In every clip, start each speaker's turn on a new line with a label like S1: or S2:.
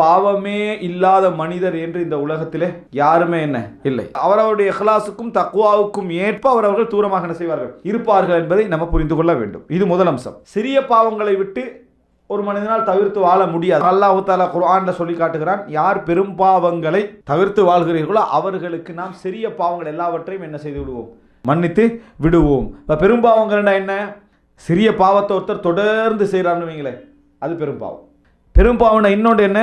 S1: பாவமே இல்லாத மனிதர் என்று இந்த உலகத்திலே யாருமே என்ன? இல்லை. அவரவருடைய இஹ்லாசுக்கும் தக்குவாவுக்கும் ஏற்ப அவரவர்கள் தூரமாக என்ன செய்வார்கள்? இருப்பார்கள் என்பதை நம்ம புரிந்து கொள்ள வேண்டும். இது முதல் அம்சம். சிறிய பாவங்களை விட்டு ஒரு மனிதனால் தவிர்த்து வாழ முடியாது. அல்லாஹு தாலா குர்ஆன்ல சொல்லி காட்டுகிறான் யார் பெரும் பாவங்களை தவிர்த்து வாழ்கிறீர்களோ அவர்களுக்கு நாம் சிறிய பாவங்கள் எல்லாவற்றையும் என்ன செய்து விடுவோம்? மன்னித்து விடுவோம். இப்போ பெரும் பாவங்கள்னா என்ன? சிறிய பாவத்தை ஒருத்தர் தொடர்ந்து செய்கிறான்னு வைங்களேன் அது பெரும் பாவம். பெரும் பாவம்னா இன்னொன்று என்ன?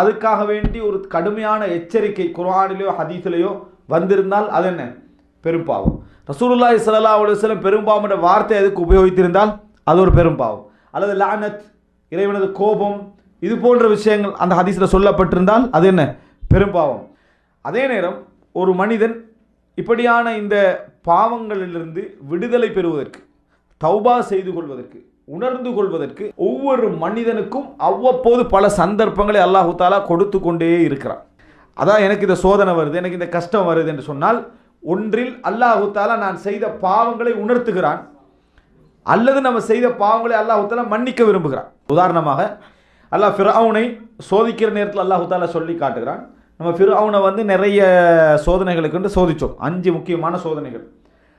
S1: அதுக்காக வேண்டி ஒரு கடுமையான எச்சரிக்கை குரானிலையோ ஹதீஸிலேயோ வந்திருந்தால் அது என்ன? பெரும்பாவம். ரசூலுல்லாஹி ஸல்லல்லாஹு அலைஹி வஸல்லம் என்ற வார்த்தை எதுக்கு உபயோகித்திருந்தால் அது ஒரு பெரும்பாவம். அல்லது லானத் இறைவனது கோபம் இது போன்ற விஷயங்கள் அந்த ஹதீஸில் சொல்லப்பட்டிருந்தால் அது என்ன? பெரும்பாவம். அதே நேரம் ஒரு மனிதன் இப்படியான இந்த பாவங்களிலிருந்து விடுதலை பெறுவதற்கு தௌபா செய்து கொள்வதற்கு உணர்ந்து கொள்வதற்கு ஒவ்வொரு மனிதனுக்கும் அவ்வப்போது பல சந்தர்ப்பங்களை அல்லாஹு தாலா கொடுத்து கொண்டே இருக்கிறான். அதான் எனக்கு இந்த சோதனை வருது எனக்கு இந்த கஷ்டம் வருது என்று சொன்னால் ஒன்றில் அல்லாஹு தாலா நான் செய்த பாவங்களை உணர்த்துகிறான் அல்லது நம்ம செய்த பாவங்களை அல்லாஹு தாலா மன்னிக்க விரும்புகிறான். உதாரணமாக அல்லாஹ் ஃபிரௌனை சோதிக்கிற நேரத்தில் அல்லாஹு தாலா சொல்லி காட்டுகிறான். நம்ம ஃபிரௌனை வந்து நிறைய சோதனைகளுக்கு சோதித்தோம் அஞ்சு முக்கியமான சோதனைகள்.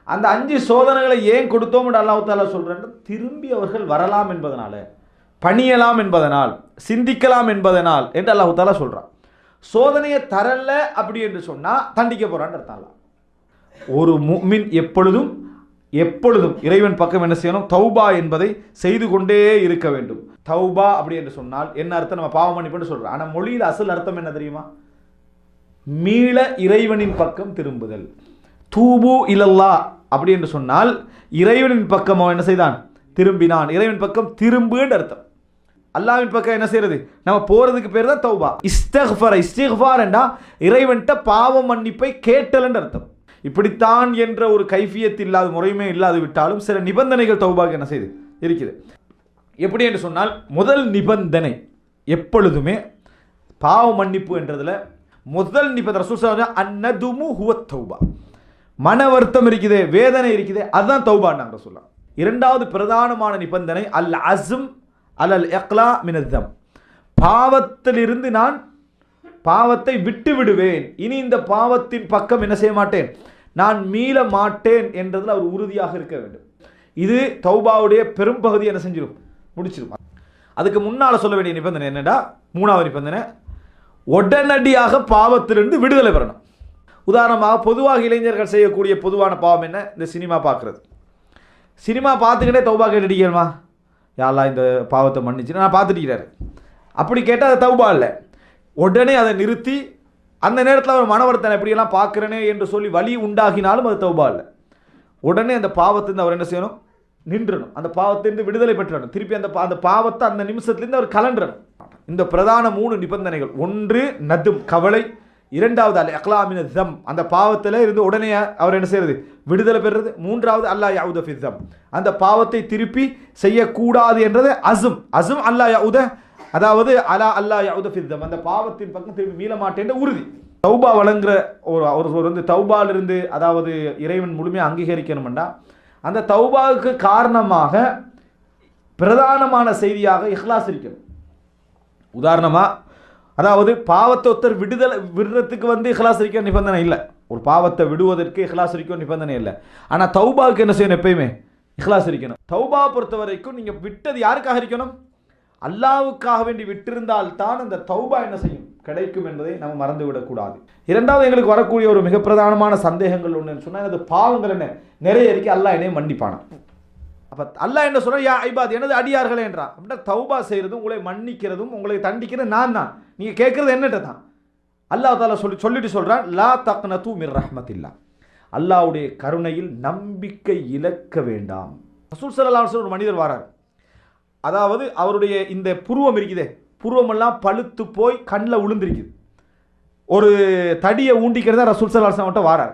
S1: அந்த அஞ்சு சோதனைகளை ஏன் கொடுத்தோம் என்று அல்லாஹு தாலா சொல்கிறேன் திரும்பி அவர்கள் வரலாம் என்பதனால பணியலாம் என்பதனால் சிந்திக்கலாம் என்பதனால் என்று அல்லாஹு தாலா சொல்கிறான் சோதனையை தரல அப்படி என்று சொன்னால் தண்டிக்க போகிறான்னு அர்த்தம் ஒரு முஃமின் எப்பொழுதும் எப்பொழுதும் இறைவன் பக்கம் என்ன செய்யணும்? தௌபா என்பதை செய்து கொண்டே இருக்க வேண்டும். தௌபா அப்படி என்று சொன்னால் என்ன அர்த்தம்? நம்ம பாவம் மன்னிப்புன்னு சொல்கிறோம் ஆனால் மொழியில் அசல் அர்த்தம் என்ன தெரியுமா? மீள இறைவனின் பக்கம் திரும்புதல். தூபு இலல்லா அப்படி என்று சொன்னால் இறைவனின் பக்கம் அவன் என்ன செய்தான்? திரும்பினான். இறைவன் பக்கம் திரும்புன்னு அர்த்தம். அல்லாவின் பக்கம் என்ன செய்யறது நம்ம போறதுக்கு பேர் தான் தௌபா. இஸ்தஃபர் இஸ்திஃபார் என்றா இறைவன்கிட்ட பாவ மன்னிப்பை கேட்டல்ன்ற அர்த்தம். இப்படித்தான் என்ற ஒரு கைஃபியத் இல்லாத முறையுமே இல்லாது விட்டாலும் சில நிபந்தனைகள் தௌபாக்கு என்ன செய்யுது இருக்குது. எப்படி என்று சொன்னால் முதல் நிபந்தனை எப்பொழுதுமே பாவ மன்னிப்பு என்றதில் முதல் நிபந்தனை ரசூல் அன்னதுமு ஹுவ தௌபா. மன வருத்தம் இருக்குது வேதனை இருக்குது. அதுதான் தௌபான்னாங்க சொல்லலாம். இரண்டாவது பிரதானமான நிபந்தனை அல் அசும் அல் அல் எக்லா மினதம் பாவத்திலிருந்து நான் பாவத்தை விட்டு விடுவேன். இனி இந்த பாவத்தின் பக்கம் என்ன செய்ய மாட்டேன்? நான் மீள மாட்டேன் என்றதில் அவர் உறுதியாக இருக்க வேண்டும். இது தௌபாவுடைய பெரும்பகுதி என்ன செஞ்சிடும் முடிச்சிடும் அதுக்கு முன்னால் சொல்ல வேண்டிய நிபந்தனை என்னடா? மூணாவது நிபந்தனை உடனடியாக பாவத்திலிருந்து விடுதலை பெறணும். உதாரணமாக பொதுவாக இளைஞர்கள் செய்யக்கூடிய பொதுவான பாவம் என்ன? இந்த சினிமா பார்க்குறது. சினிமா பார்த்துக்கிட்டே தௌபா கேட்டுட்டீங்கம்மா யாரெல்லாம் இந்த பாவத்தை மன்னிச்சு நான் பார்த்துட்டீங்கிறாரு அப்படி கேட்டால் அது தௌபா இல்லை உடனே அதை நிறுத்தி அந்த நேரத்தில் அவர் மனவர்த்தனை எப்படியெல்லாம் பார்க்குறேனே என்று சொல்லி வழி உண்டாகினாலும் அது தௌபா இல்லை உடனே அந்த பாவத்திலிருந்து அவர் என்ன செய்யணும்? நின்றணும். அந்த பாவத்திலிருந்து விடுதலை பெற்றணும். திருப்பி அந்த பா- அந்த பாவத்தை அந்த நிமிஷத்துலேருந்து அவர் கலண்டணும் இந்த பிரதான மூணு நிபந்தனைகள். ஒன்று நதும் கவலை. இரண்டாவது அல் அக்லாமின் தம் அந்த பாவத்தில் இருந்து உடனே அவர் என்ன செய்யறது? விடுதலை பெறுறது. மூன்றாவது அல்லா யாவுத ஃபித்தம் அந்த பாவத்தை திருப்பி செய்யக்கூடாது என்றது அசும் அசும் அல்லா யாவுத அதாவது அலா அல்லா யாவுத ஃபித்தம் அந்த பாவத்தின் பக்கம் திரும்பி மீள மாட்டேன் உறுதி. தௌபா வழங்குற ஒரு ஒரு ஒரு வந்து தௌபாலிருந்து அதாவது இறைவன் முழுமையாக அங்கீகரிக்கணும்னா அந்த தௌபாவுக்கு காரணமாக பிரதானமான செய்தியாக இஹ்லாஸ் இருக்கணும் உதாரணமாக அதாவது பாவத்தை ஒருத்தர் விடுதலை விடுறதுக்கு வந்து இஹ்லாஸ் இருக்க நிபந்தனை இல்லை. ஒரு பாவத்தை விடுவதற்கு இஹ்லாஸ் இருக்க நிபந்தனை இல்லை. ஆனால் தௌபாவுக்கு என்ன செய்யணும் எப்பயுமே? இஹ்லாஸ் இருக்கணும் தௌபா பொறுத்த வரைக்கும் நீங்கள் விட்டது யாருக்காக இருக்கணும் அல்லாவுக்காக வேண்டி விட்டிருந்தால் தான் அந்த தௌபா என்ன செய்யும்? கிடைக்கும் என்பதை நம்ம மறந்து விடக்கூடாது இரண்டாவது எங்களுக்கு வரக்கூடிய ஒரு மிக பிரதானமான சந்தேகங்கள் ஒன்று சொன்னால் எனது பாவங்கள் என்ன? நிறைய இருக்கு. அல்லாஹ் என்னையும் மன்னிப்பானா? அப்போ அல்லாஹ் என்ன சொல்கிறேன் யா ஐபாத் எனது அடியார்களே என்றான். அப்படின்னா தௌபா செய்கிறதும் உங்களை மன்னிக்கிறதும் உங்களை தண்டிக்கிறது நான் தான். நீங்கள் கேட்குறது என்னட்ட தான். அல்லாஹ் தாலா சொல்லி சொல்லிட்டு சொல்கிறான் லா தக்னது மிர் ரஹ்மத்தில்லா. அல்லாஹ்வுடைய கருணையில் நம்பிக்கை இழக்க வேண்டாம். ரசூல் ஸல்லல்லாஹு ஒரு மனிதர் வரார். அதாவது அவருடைய இந்த புருவம் இருக்குதே. புருவமெல்லாம் பழுத்து போய் கண்ணில் விழுந்திருக்குது ஒரு தடியை ஊண்டிக்கிறதா ரசூல் ஸல்லல்லாஹு அவன்கிட்ட வாரார்.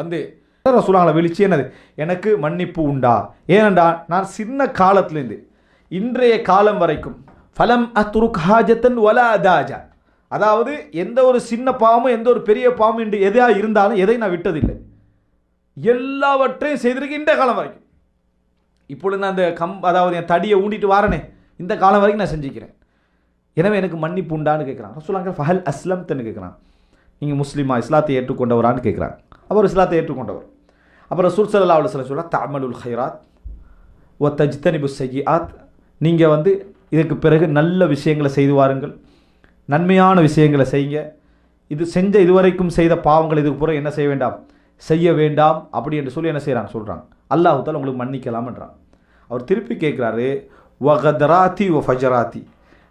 S1: வந்து ரசூலாங்களை விழிச்சு? என்னது? எனக்கு மன்னிப்பு உண்டா? ஏனென்றா நான் சின்ன காலத்திலேருந்து இன்றைய காலம் வரைக்கும் ஃபலம் அத்துருக் ஹாஜத்தன் வல அதாஜா. அதாவது எந்த ஒரு சின்ன பாவமும் எந்த ஒரு பெரிய பாவம் என்று எதையாக இருந்தாலும் எதை நான் விட்டதில்லை. எல்லாவற்றையும் செய்திருக்கேன் இந்த காலம் வரைக்கும். இப்பொழுது நான் அந்த கம் அதாவது என் தடியை ஊண்டிட்டு வாரனே இந்த காலம் வரைக்கும் நான் செஞ்சுக்கிறேன். எனவே எனக்கு மன்னிப்பு உண்டான்னு கேட்குறான். ரசூலாங்க ஃபஹல் அஸ்லம்தன்னு கேட்குறான். நீங்கள் முஸ்லீமா இஸ்லாத்தை ஏற்றுக்கொண்டவரான்னு கேட்குறாங்க அவர் இஸ்லாத்தை ஏற்றுக்கொண்டவர். அப்புறம் ரசூல் சல்லா சில சொல்ல தமலுல் ஹைராத் ஒ தஜ்தனிபு செய்யாத் நீங்கள் வந்து இதுக்கு பிறகு நல்ல விஷயங்களை செய்து வாருங்கள். நன்மையான விஷயங்களை செய்யுங்க. இது செஞ்ச இதுவரைக்கும் செய்த பாவங்கள் இதுக்கு பிறகு என்ன செய்ய வேண்டாம்? செய்ய வேண்டாம். அப்படி என்று சொல்லி என்ன செய்கிறாங்க சொல்கிறாங்க அல்லாஹுத்தால் உங்களுக்கு மன்னிக்கலாம்ன்றான் அவர் திருப்பி கேட்குறாரு வகதராத்தி ஒ ஃபஜராத்தி.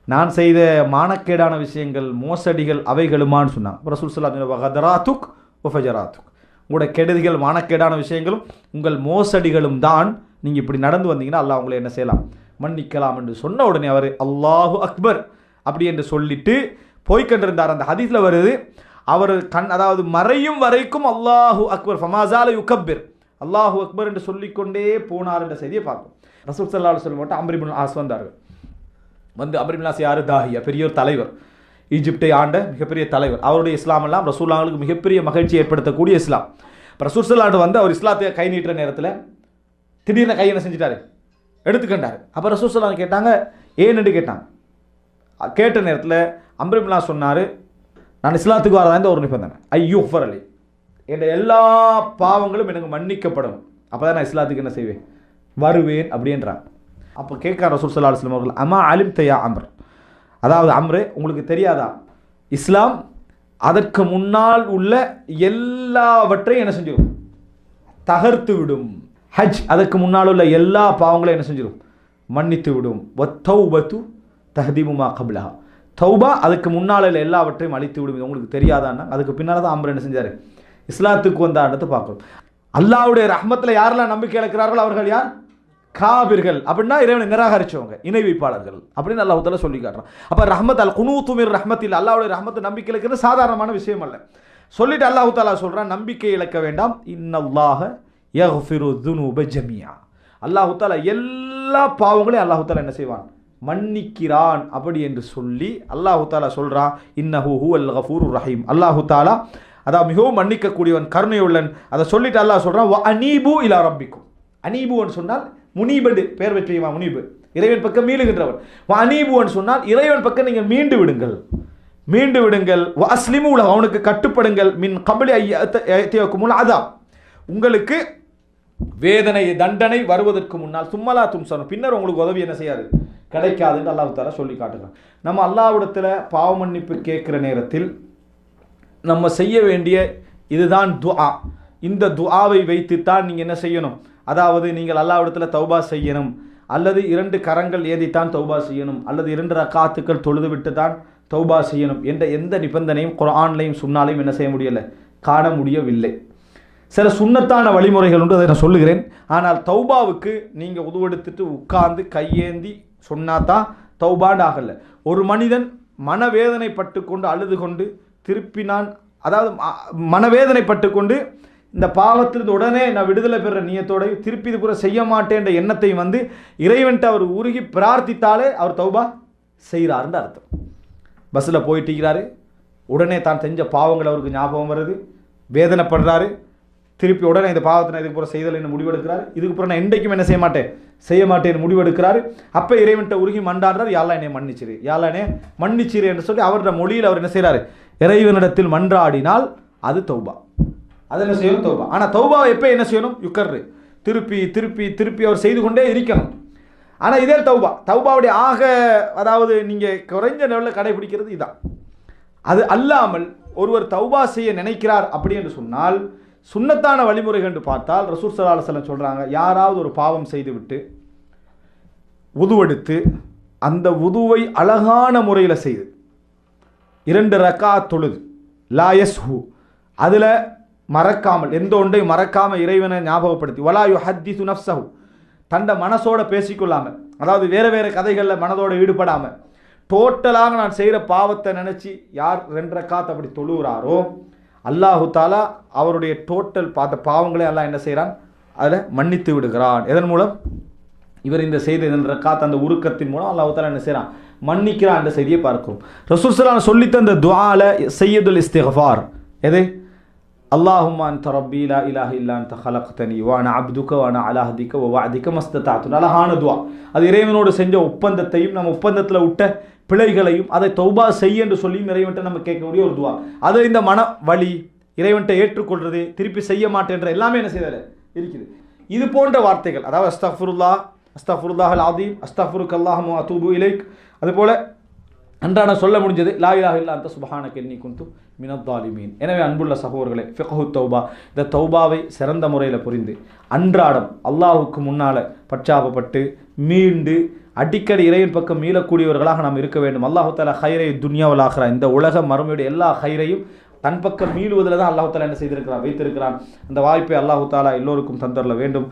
S1: நான் செய்த மானக்கேடான விஷயங்கள் மோசடிகள் அவைகளுமான்னு சொன்னாங்க. அப்புறம் சுல்சலா வகதராத்துக் ஒ ஃபஜராத்துக். உங்களோட கெடுதிகள் வானக்கேடான விஷயங்களும் உங்கள் மோசடிகளும் தான் நீங்கள் இப்படி நடந்து வந்தீங்கன்னா அல்லாஹ் உங்களை என்ன செய்யலாம்? மன்னிக்கலாம் என்று சொன்ன உடனே அவர் அல்லாஹு அக்பர் அப்படி என்று சொல்லிட்டு போய்கொண்டிருந்தார் அந்த ஹதீஸில் வருது அவர் கண் அதாவது மறையும் வரைக்கும் அல்லாஹு அக்பர் ஃபமாசால யுகப்பிர் அல்லாஹு அக்பர் என்று சொல்லிக்கொண்டே போனார் என்ற செய்தியை பார்க்கும் ரசூல் சல்லா சொல்ல மட்டும் அம்ரிபுல் ஆஸ் வந்தார்கள் வந்து அம்ரிபிலாஸ் யார்? தாஹியா பெரிய ஒரு தலைவர். ஈஜிப்டை ஆண்ட மிகப்பெரிய தலைவர். அவருடைய இஸ்லாம் எல்லாம் ரசூல்லாங்களுக்கு மிகப்பெரிய மகிழ்ச்சி ஏற்படுத்தக்கூடிய இஸ்லாம். இப்போ ரசூல் வந்து அவர் இஸ்லாத்தை கை நீட்டுற நேரத்தில் திடீர்னு கை என்ன செஞ்சிட்டாரு? எடுத்துக்கண்டார். அப்போ ரசூல் கேட்டாங்க ஏன்னு கேட்டாங்க. கேட்ட நேரத்தில் அம்ரிபிலா சொன்னார் நான் இஸ்லாத்துக்கு வரதான் இந்த ஒரு நிபந்தனை. ஐயோ அலி. என் எல்லா பாவங்களும் எனக்கு மன்னிக்கப்படும். அப்போ தான் நான் இஸ்லாத்துக்கு என்ன செய்வேன்? வருவேன் அப்படின்றான் அப்போ கேட்க ரசூல் சல்லா அலுவலம் அவர்கள் அம்மா அலிம் தையா அம்ர்? அதாவது அம்ரு உங்களுக்கு தெரியாதா? இஸ்லாம் அதற்கு முன்னால் உள்ள எல்லாவற்றையும் என்ன செஞ்சிடும் தகர்த்து விடும். ஹஜ் அதற்கு முன்னால் உள்ள எல்லா பாவங்களும் என்ன செஞ்சிடும் மன்னித்து விடும். ஒத்தௌபத்து தஹதீமுமா கபிலா தௌபா அதுக்கு முன்னால் உள்ள எல்லாவற்றையும் அழித்து விடும். இது உங்களுக்கு தெரியாதான்னா? அதுக்கு பின்னால் தான் அம்ரு என்ன செஞ்சார்? இஸ்லாத்துக்கு வந்தாண்டத்தை பார்க்கணும். அல்லாவுடைய ரஹ்மத்தில் யாரெல்லாம் நம்பிக்கை இழக்கிறார்களோ அவர்கள் யார்? காபிர்கள் அப்படின்னா இறைவனை நிராகரிச்சவங்க இணை வைப்பாளர்கள் அப்படின்னு அல்லாஹால சொல்லி காட்டுறான். அப்போ ரஹமத் அல் குனூத்துமிர் ரஹமத்தில் அல்லாவுடைய ரஹமத்தை நம்பிக்கை இழக்கிறது சாதாரணமான விஷயம் அல்ல. சொல்லிட்டு அல்லாஹு தாலா சொல்கிறான் நம்பிக்கை இழக்க வேண்டாம். இன்னல்லாக யஃபிரு துனூப ஜமியா அல்லாஹு தாலா எல்லா பாவங்களையும் அல்லாஹு தாலா என்ன செய்வான்? மன்னிக்கிறான் அப்படி என்று சொல்லி அல்லாஹு தாலா சொல்கிறான் இன்னஹு ஹூ அல் கஃபூர் ரஹீம். அல்லாஹு தாலா அதான் மிகவும் மன்னிக்கக்கூடியவன் கருணையுள்ளன். அதை சொல்லிட்டு அல்லாஹ் சொல்கிறான் அனீபு இலா ரப்பிக்கும். அனீபுன்னு சொன்னால் முனீபடு பெயர் வெற்றியுமா முனீபு. இறைவன் பக்கம் மீளுகின்றவன். அனீபுவன் சொன்னால் இறைவன் பக்கம் நீங்கள் மீண்டு விடுங்கள். மீண்டு விடுங்கள். அஸ்லிமு உலகம் அவனுக்கு கட்டுப்படுங்கள். மின் கபலி ஐயக்குமுல் அதான் உங்களுக்கு வேதனை தண்டனை வருவதற்கு முன்னால் சும்மலா தும்சனம் பின்னர் உங்களுக்கு உதவி என்ன செய்யாது? கிடைக்காதுன்னு அல்லாஹு தாலா சொல்லி காட்டுகிறான். நம்ம அல்லாவிடத்தில் பாவ மன்னிப்பு கேட்குற நேரத்தில் நம்ம செய்ய வேண்டிய இதுதான் துஆ. இந்த துஆவை வைத்துத்தான் நீங்கள் என்ன செய்யணும்? அதாவது நீங்கள் அல்லாவிடத்தில் தௌபா செய்யணும். அல்லது இரண்டு கரங்கள் ஏந்தித்தான் தௌபா செய்யணும். அல்லது இரண்டு ரக்காத்துக்கள் தொழுதுவிட்டு தான் தௌபா செய்யணும் என்ற எந்த நிபந்தனையும் குரான்லையும் சுன்னாலையும் என்ன செய்ய முடியலை? காண முடியவில்லை. சில சுண்ணத்தான வழிமுறைகள் உண்டு அதை நான் சொல்லுகிறேன். ஆனால் தௌபாவுக்கு நீங்கள் உதவெடுத்துட்டு உட்கார்ந்து கையேந்தி சொன்னாதான் தௌபாண்டு ஆகலை. ஒரு மனிதன் மனவேதனைப்பட்டு கொண்டு அழுது கொண்டு திருப்பினான். அதாவது மனவேதனைப்பட்டு கொண்டு இந்த பாவத்திலிருந்து உடனே நான் விடுதலை பெற நீயத்தோடையும் திருப்பி இது கூட செய்ய மாட்டேன்ற எண்ணத்தையும் வந்து இறைவன்ட்டு அவர் உருகி பிரார்த்தித்தாலே அவர் தௌபா செய்கிறாருன்னு அர்த்தம். பஸ்ஸில் போயிட்டுக்கிறாரு உடனே தான் செஞ்ச பாவங்கள் அவருக்கு ஞாபகம் வருது. வேதனைப்படுறாரு. திருப்பி உடனே இந்த பாவத்தை நான் இதுக்கு புறம் செய்தல் என்ன முடிவெடுக்கிறாரு. இதுக்கு நான் என்றைக்கும் என்ன செய்ய மாட்டேன்? செய்ய மாட்டேன் முடிவெடுக்கிறாரு. அப்போ இறைவன்ட்ட உருகி மண்டாடுறார் யாரெல்லாம் என்னை மன்னிச்சிரு. யாரெல்லாம் என்னை மன்னிச்சிரு என்று சொல்லி அவரோட மொழியில் அவர் என்ன செய்கிறாரு இறைவனிடத்தில் மன்றாடினால் அது தௌபா. அது என்ன செய்யணும்? தௌபா. ஆனால் தௌபாவை எப்போ என்ன செய்யணும்? யுக்கர்ரு. திருப்பி திருப்பி திருப்பி அவர் செய்து கொண்டே இருக்கணும். ஆனால் இதே தௌபா. தௌபாவுடைய ஆக அதாவது நீங்கள் குறைஞ்ச லெவலில் கடைபிடிக்கிறது இதான். அது அல்லாமல் ஒருவர் தௌபா செய்ய நினைக்கிறார் அப்படி என்று சொன்னால் சுண்ணத்தான வழிமுறைகள் என்று பார்த்தால் ரசூர் சலாஹலம் சொல்கிறாங்க யாராவது ஒரு பாவம் செய்துவிட்டு உதுவெடுத்து அந்த உதுவை அழகான முறையில் செய்து இரண்டு ரக்கா தொழுது லாயஸ் ஹூ அதில் மறக்காமல் எந்த ஒன்றையும் மறக்காமல் இறைவனை ஞாபகப்படுத்தி வலாயு ஹத்தி சுனப்சஹு தண்ட மனசோட பேசிக்கொள்ளாமல் அதாவது வேறு வேறு கதைகளில் மனதோடு ஈடுபடாமல் டோட்டலாக நான் செய்கிற பாவத்தை நினச்சி யார் ரெண்டரை காத்து அப்படி தொழுகிறாரோ அல்லாஹு தாலா அவருடைய டோட்டல் பார்த்த பாவங்களே எல்லாம் என்ன செய்கிறான்? அதில் மன்னித்து விடுகிறான். இதன் மூலம்? இவர் இந்த செய்தி இந்த ரக்காத் அந்த உருக்கத்தின் மூலம் அல்லாஹு தாலா என்ன செய்கிறான்? மன்னிக்கிறான் என்ற செய்தியை பார்க்கிறோம். ரசூல் சலாம் சொல்லித்த அந்த துவால செய்யதுல் இஸ்திகஃபார். எது? اللهم انت ربي لا اله الا انت خلقتني وانا عبدك وانا على عهدك ووعدك ما استطعت அழகான துவா அது இறைவனோடு செஞ்ச ஒப்பந்தத்தையும் நம்ம ஒப்பந்தத்தில் விட்ட பிழைகளையும் அதை தௌபா செய் என்று சொல்லியும் இறைவன்ட்ட நம்ம கேட்கக்கூடிய ஒரு துவா அது இந்த மன வலி இறைவன்ட்ட ஏற்றுக்கொள்றது திருப்பி செய்ய மாட்டேன்ற எல்லாமே என்ன செய்தாரு இருக்குது இது போன்ற வார்த்தைகள் அதாவது அஸ்தஃபுருல்லா அஸ்தஃபுருல்லாஹ் அல் அதீம் அஸ்தஃபுருக் அல்லாஹமு அத்தூபு இலைக் அதுபோல அன்றாட சொல்ல முடிஞ்சது. லா இலாஹ இல்லா அந்த சுபஹான கென்னி குந்து மினத்தாலிமீன் எனவே அன்புள்ள சகோதரர்களே ஃபிகஹு தௌபா இந்த தௌபாவை சிறந்த முறையில் புரிந்து அன்றாடம் அல்லாஹுக்கு முன்னால் பச்சாபப்பட்டு மீண்டு அடிக்கடி இறையின் பக்கம் மீளக்கூடியவர்களாக நாம் இருக்க வேண்டும். அல்லாஹு தாலா ஹைரை துன்யாவலாகிறா இந்த உலக மறுமையுடைய எல்லா ஹைரையும் தன் பக்கம் மீளுவதில் தான் அல்லாஹு தாலா என்ன செய்திருக்கிறான் வைத்திருக்கிறான். அந்த வாய்ப்பை அல்லாஹு தாலா எல்லோருக்கும் தந்தரல வேண்டும்.